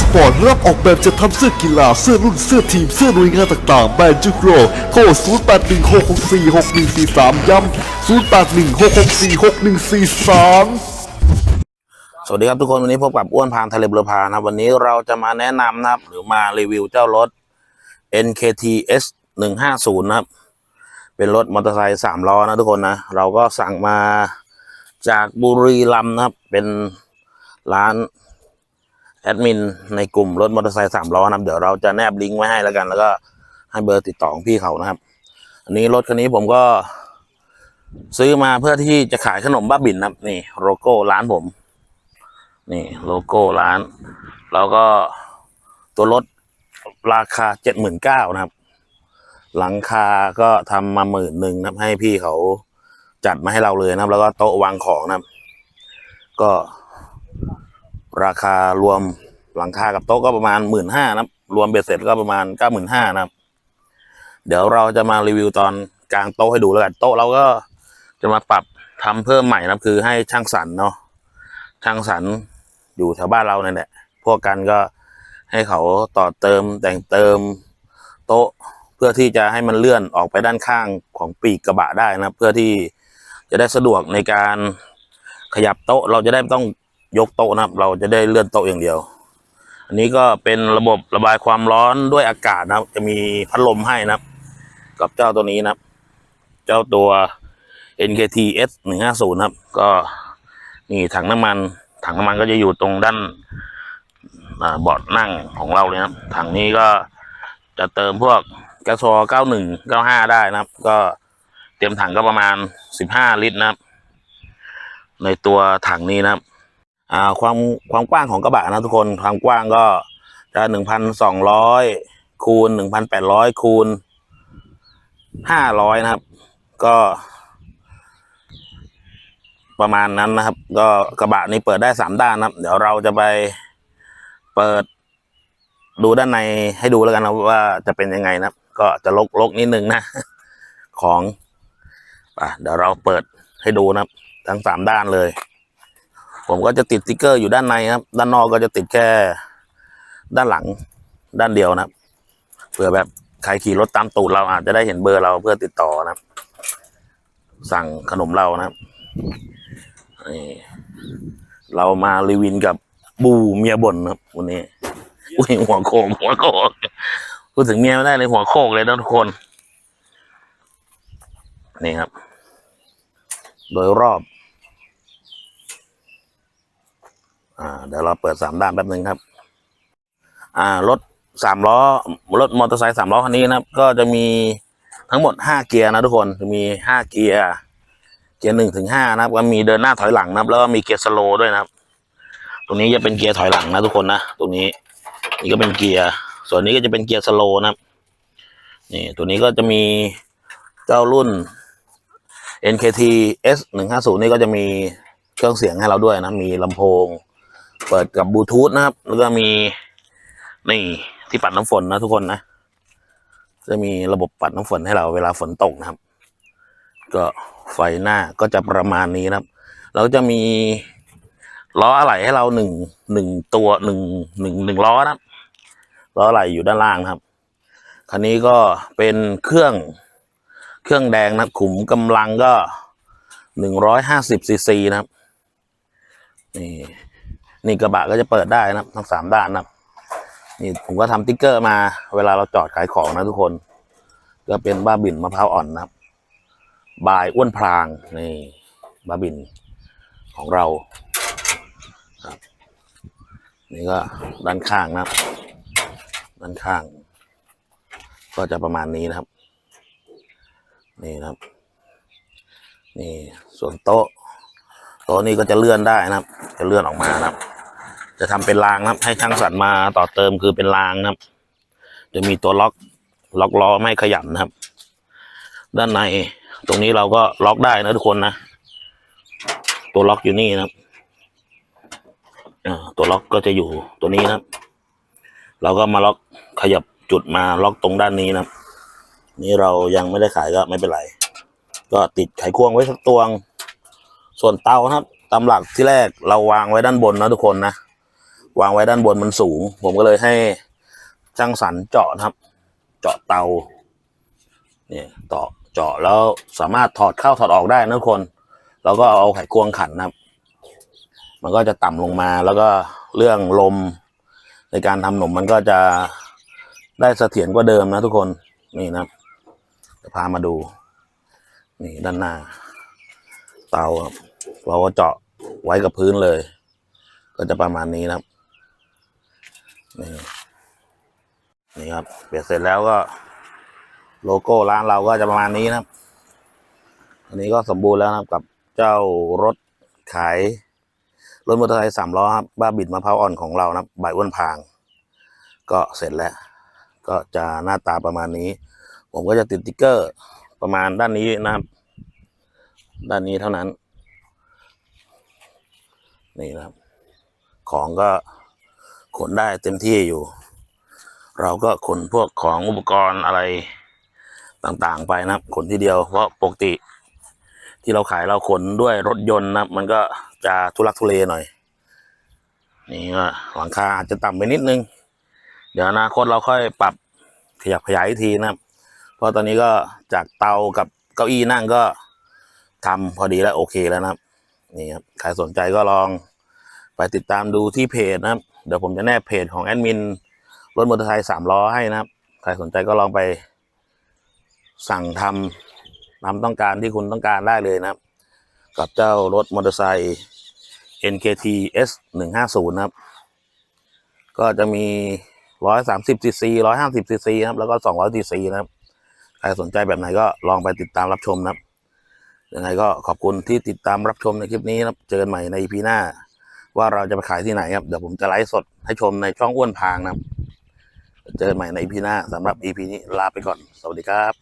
สปอร์ตรับออกแบบจะทำเสื้อกีฬาเสื้อรุ่นเสื้อทีมเสื้อหน่วยงานต่างๆแบรนด์จุกโรโทร0816646143 ย้ำ0816646143สวัสดีครับทุกคนวันนี้พบกับอ้วนพานทะเลบุรพานะครับ วันนี้เราจะมาแนะนำนะครับ หรือมารีวิวเจ้ารถ NKT S 150นะครับ เป็นรถมอเตอร์ไซค์สามล้อนะทุกคนนะ เราก็สั่งมาจากบุรีรัมย์นะครับ เป็นร้าน แอดมินในกลุ่มรถมอเตอร์ไซค์สามล้อนะครับเดี๋ยวเราจะแนบลิงก์ไว้ให้แล้วกัน แล้วก็ให้เบอร์ติดต่อของพี่เขานะครับ อันนี้รถคันนี้ผมก็ ซื้อมาเพื่อที่จะขายขนมบ้าบินนะครับ นี่โลโก้ร้านผม นี่โลโก้ร้าน แล้วก็ตัวรถราคาเจ็ดหมื่นเก้านะครับ หลังคาก็ทำมาหมื่นหนึ่งนะครับ ให้พี่เขาจัดมาให้เราเลยนะครับ แล้วก็โต๊ะวางของนะครับ ก็ ราคารวมหลังคากับโต๊ะก็ประมาณหมื่นห้านะครับ รวมเบ็ดเสร็จก็ประมาณเก้าหมื่นห้านะครับ เดี๋ยวเราจะมารีวิวตอนกลางโต๊ะให้ดูแล้วกันโต๊ะเราก็จะมาปรับทำเพิ่มใหม่นะครับ คือให้ช่างสรรเนาะช่างสรรอยู่แถวบ้านเราเนี่ยแหละพวกกันก็ให้เขาต่อเติมแต่งเติมโต๊ะเพื่อที่จะให้มันเลื่อนออกไปด้านข้างของปีกกระบะได้นะเพื่อที่จะได้สะดวกในการขยับโต๊ะเราจะได้ไม่ต้อง ยกโต๊ะนะครับ เราจะได้เลื่อนโต๊ะอย่างเดียว อันนี้ก็เป็นระบบระบายความร้อนด้วยอากาศนะครับ จะมีพัดลมให้นะครับ กับเจ้าตัวนี้นะครับ เจ้าตัว NKT S 150นะครับ ก็นี่ถังน้ำมัน ถังน้ำมันก็จะอยู่ตรงด้านเบาะนั่งของเราเลยนะครับ ถังนี้ก็จะเติมพวกแก๊สโซฮอ91 95 ได้นะครับ ก็เตรียมถังก็ประมาณ 15 ลิตรนะครับ ในตัวถังนี้นะครับ อ่าความความกว้างของกระบะนะทุกคนความกว้างก็จะหนึ่งพันสองร้อยคูณหนึ่งพันแปดร้อยคูณห้าร้อยนะครับ ก็ ประมาณนั้นนะครับ ก็กระบะนี้เปิดได้สามด้านนะครับ เดี๋ยวเราจะไปเปิดดูด้านในให้ดูแล้วกันนะว่าจะเป็นยังไงนะครับ ก็จะลกลกนิดนึงนะ ของอะเดี๋ยวเราเปิดให้ดูนะครับ ทั้งสามด้านเลย ผมก็จะติดสติ๊กเกอร์อยู่ด้านในครับ ด้านนอกก็จะติดแค่ด้านหลังด้านเดียวนะเผื่อแบบใครขี่รถตามตูดเราอาจจะได้เห็นเบอร์เราเพื่อติดต่อนะครับสั่งขนมเรานะครับนี่เรามารีวินกับบูเมียบ่นครับวันนี้อุ้ยหัวโขกหัวโขกพูดถึงเมียไม่ได้เลยหัวโขกเลยทุกคนนี่ครับ โดยรอบ อ่าเดี๋ยวเราเปิดสามด้านแป๊บหนึ่งครับ อ่ารถสามล้อรถมอเตอร์ไซค์สามล้อคันนี้นะครับ ก็จะมีทั้งหมดห้าเกียร์นะทุกคนจะมีห้าเกียร์เกียร์หนึ่งถึงห้านะครับ ก็มีเดินหน้าถอยหลังนะครับ แล้วก็มีเกียร์สโลด้วยนะครับ ตรงนี้จะเป็นเกียร์ถอยหลังนะทุกคนนะตรงนี้นี่ก็เป็นเกียร์ส่วนนี้ก็จะเป็นเกียร์สโลนะครับนี่ตัวนี้ก็จะมีเจ้ารุ่น NKT S 150นี่ก็จะมีเครื่องเสียงให้เราด้วยนะ มีลำโพง เปิดกับบลูทูธนะครับ แล้วก็มีนี่ที่ปัดน้ำฝนนะทุกคนนะ จะมีระบบปัดน้ำฝนให้เราเวลาฝนตกนะครับ ก็ไฟหน้าก็จะประมาณนี้นะครับ แล้วจะมีล้ออะไหล่ให้เราหนึ่งหนึ่งตัวหนึ่งหนึ่งหนึ่งล้อนะครับล้ออะไหล่อยู่ด้านล่างนะครับ คันนี้ก็เป็นเครื่องเครื่องแดงนะขุมกำลังก็หนึ่งร้อยห้าสิบซีซีนะครับนี่ นี่กระบะก็จะเปิดได้นะทั้งสามด้านนะนี่ผมก็ทำติ๊กเกอร์มา เวลาเราจอดขายของนะทุกคน ก็เป็นบ้าบินมะพร้าวอ่อนนะครับ บายอ้วนพรางนี่บ้าบินของเราครับ นี่ก็ด้านข้างนะครับ ด้านข้าง ก็จะประมาณนี้นะครับ นี่นะครับ นี่ส่วนโต๊ะโต๊ะนี้ก็จะเลื่อนได้นะครับ จะเลื่อนออกมานะครับ จะทำเป็นรางนะครับ ให้ช่างสันมาต่อเติมคือเป็นรางนะครับ จะมีตัวล็อกล็อกล้อไม่ขยับนะครับ ด้านในตรงนี้เราก็ล็อกได้นะทุกคนนะตัวล็อกอยู่นี่นะครับอ่าตัวล็อกก็จะอยู่ตัวนี้นะครับ เราก็มาล็อกขยับจุดมาล็อกตรงด้านนี้นะครับ นี่เรายังไม่ได้ขายก็ไม่เป็นไร ก็ติดไขควงไว้สักตวง ส่วนเตานะครับตามหลักที่แรกเราวางไว้ด้านบนนะทุกคนนะ วางไว้ด้านบนมันสูง ผมก็เลยให้ช่างสรรเจาะนะครับ เจาะเตาเนี่ยต่อเจาะแล้วสามารถถอดเข้าถอดออกได้นะทุกคน แล้วก็เอาไขควงขันนะครับ มันก็จะต่ำลงมาแล้วก็เรื่องลมในการทำหนมมันก็จะได้เสถียรกว่าเดิมนะทุกคนนี่นะจะพามาดู นี่ด้านหน้า เตาเราก็เจาะไว้กับพื้นเลย ก็จะประมาณนี้นะครับ นี่นี่ครับเปลี่ยนเสร็จแล้วก็ โลโก้ร้านเราก็จะประมาณนี้นะครับ อันนี้ก็สมบูรณ์แล้วนะครับกับเจ้ารถขายรถมอเตอร์ไซค์สามล้อครับบ้าบิดมะพร้าวอ่อนของเรานะครับใบอ้วนพาง ก็เสร็จแล้ว ก็จะหน้าตาประมาณนี้ ผมก็จะติดติ๊กเกอร์ประมาณด้านนี้นะครับ ด้านนี้เท่านั้น นี่นะครับ ของก็ ขนได้เต็มที่อยู่ เราก็ขนพวกของอุปกรณ์อะไรต่างๆไปนะครับ ขนทีเดียวเพราะปกติ ที่เราขายเราขนด้วยรถยนต์นะมันก็จะทุลักทุเลหน่อย นี่ก็หลังคาอาจจะต่ำไปนิดนึง เดี๋ยวอนาคตเราค่อยปรับขยับขยายทีนะครับ เพราะตอนนี้ก็จากเตากับเก้าอี้นั่งก็ทำพอดีแล้วโอเคแล้วนะครับนี่ครับใครสนใจก็ลองไปติดตามดูที่เพจนะครับ เดี๋ยวผมจะแนบเพจของแอดมินรถมอเตอร์ไซค์สามล้อให้นะครับ ใครสนใจก็ลองไป สั่งทำตามต้องการที่คุณต้องการได้เลยนะครับ กับเจ้ารถมอเตอร์ไซค์ NKT S หนึ่งห้าศูนะครับ ก็จะมีร้อยสามสิบซีซีร้อยห้าสิบซีซีครับ แล้วก็สองร้อยซีซีนะครับ ใครสนใจแบบไหนก็ลองไปติดตามรับชมนะครับยังไงก็ขอบคุณที่ติดตามรับชมในคลิปนี้นะครับ เจอกันใหม่ใน EP หน้า ว่าเราจะไปขายที่ไหนครับ เดี๋ยวผมจะไลฟ์สดให้ชมในช่องอ้วนพางนะครับ เจอกันใหม่ในพีหน้าสำหรับอีพีนี้ลาไปก่อน สวัสดีครับ